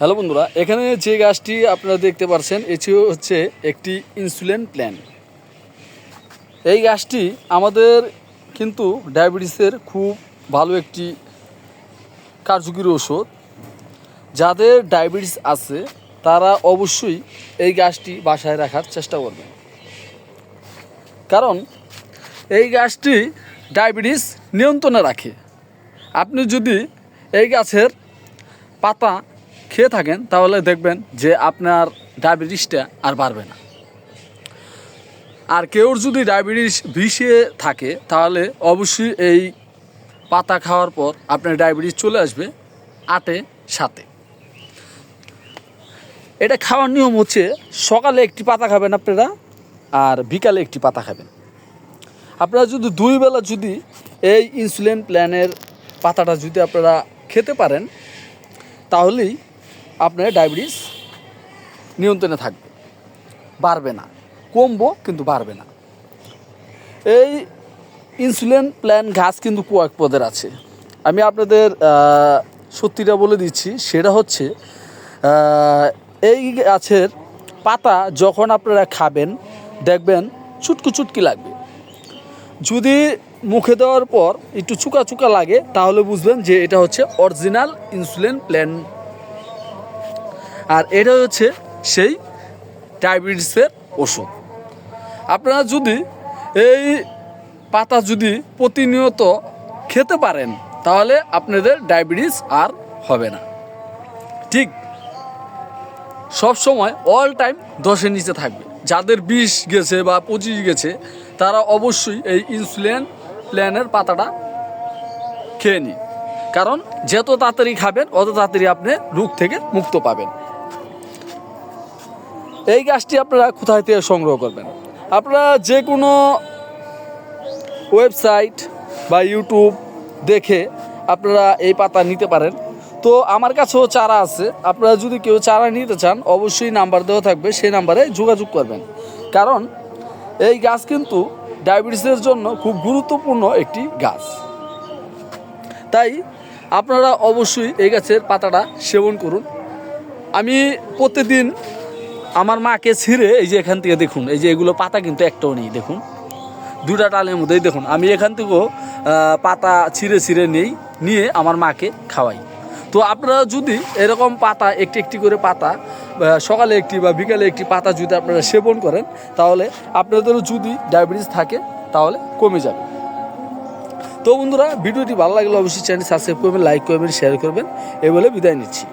Hello বন্ধুরা, এখানে যে গাছটি আপনারা দেখতে পাচ্ছেন এটি হচ্ছে একটি ইনসুলিন প্ল্যান। এই গাছটি আমাদের কিন্তু ডায়াবেটিসের খুব ভালো একটি কার্যকরী ওষুধ যাদের ডায়াবেটিস আছে, তারা অবশ্যই এই গাছটি বাসায় রাখার চেষ্টা করবেন। কারণ, এই গাছটি ডায়াবেটিস নিয়ন্ত্রণে রাখে। আপনি যদি এই গাছের পাতা খেয়ে থাকেন, তাহলে দেখবেন যে আপনার ডায়াবেটিসটা আর বাড়বে না। আর কেউ যদি ডায়াবেটিস বিষে থাকে, তাহলে অবশ্যই এই পাতা খাওয়ার পর আপনার ডায়াবেটিস চলে আসবে আটে সাতে। এটা খাওয়ার নিয়ম হচ্ছে সকালে একটি পাতা খাবেন আপনারা আর বিকালে একটি পাতা খাবেন। আপনারা যদি দুই বেলা যদি এই ইনসুলিন প্ল্যানের পাতাটা যদি আপনারা খেতে পারেন, তাহলেই আপনার ডায়াবেটিস নিয়ন্ত্রণে থাকবে। বাড়বে না। কমবো, কিন্তু বাড়বে না। এই ইনসুলিন প্ল্যান ঘাস কিন্তু কয়েক পদের আছে। আমি আপনাদের সত্যিটা বলে দিচ্ছি, সেটা হচ্ছে এই গাছের পাতা যখন আপনারা খাবেন, দেখবেন চুটকু চুটকি লাগবে। যদি মুখে দেওয়ার পর একটু চুকা চুকা লাগে, তাহলে বুঝবেন যে এটা হচ্ছে অরিজিনাল ইনসুলিন প্ল্যান আর এটা হচ্ছে সেই ডায়াবেটিসের ওষুধ। আপনারা যদি এই পাতা যদি প্রতিনিয়ত খেতে পারেন, তাহলে আপনাদের ডায়াবেটিস আর হবে না। ঠিক সব সময় অল টাইম দশের নিচে থাকবে। যাদের বিষ গেছে বা পঁচিশ গেছে, তারা অবশ্যই এই ইনসুলিন প্ল্যানের পাতাটা খেয়ে নিন। কারণ যত তাড়াতাড়ি খাবেন, অত তাড়াতাড়ি আপনি রোগ থেকে মুক্ত পাবেন। এই গাছটি আপনারা কোথায় থেকে সংগ্রহ করবেন? আপনারা যে কোনো ওয়েবসাইট বা ইউটিউব দেখে আপনারা এই পাতা নিতে পারেন। তো আমার কাছেও চারা আছে। আপনারা যদি কেউ চারা নিতে চান, অবশ্যই নাম্বার দেওয়া থাকবে। সেই নাম্বারে যোগাযোগ করবেন। কারণ এই গাছ কিন্তু ডায়াবেটিসের জন্য খুব গুরুত্বপূর্ণ একটি গাছ। তাই আপনারা অবশ্যই এই গাছের পাতাটা সেবন করুন। আমি প্রতিদিন আমার মাকে ছিঁড়ে এই যে এখান থেকে দেখুন, এই যে এগুলো পাতা কিন্তু একটাও নেই, দেখুন। দুটা ডালের মধ্যেই দেখুন, আমি এখান থেকেও পাতা ছিঁড়ে ছিঁড়ে নেই, নিয়ে আমার মাকে খাওয়াই। তো আপনারা যদি এরকম পাতা, একটি একটি করে পাতা সকালে একটি বা বিকালে একটি পাতা যদি আপনারা সেবন করেন, তাহলে আপনাদেরও যদি ডায়াবেটিস থাকে, তাহলে কমে যাবে। তো বন্ধুরা, ভিডিওটি ভালো লাগলে অবশ্যই চ্যানেল সাবস্ক্রাইব করবেন, লাইক করবেন শেয়ার করবেন, এ বলে বিদায় নিচ্ছি।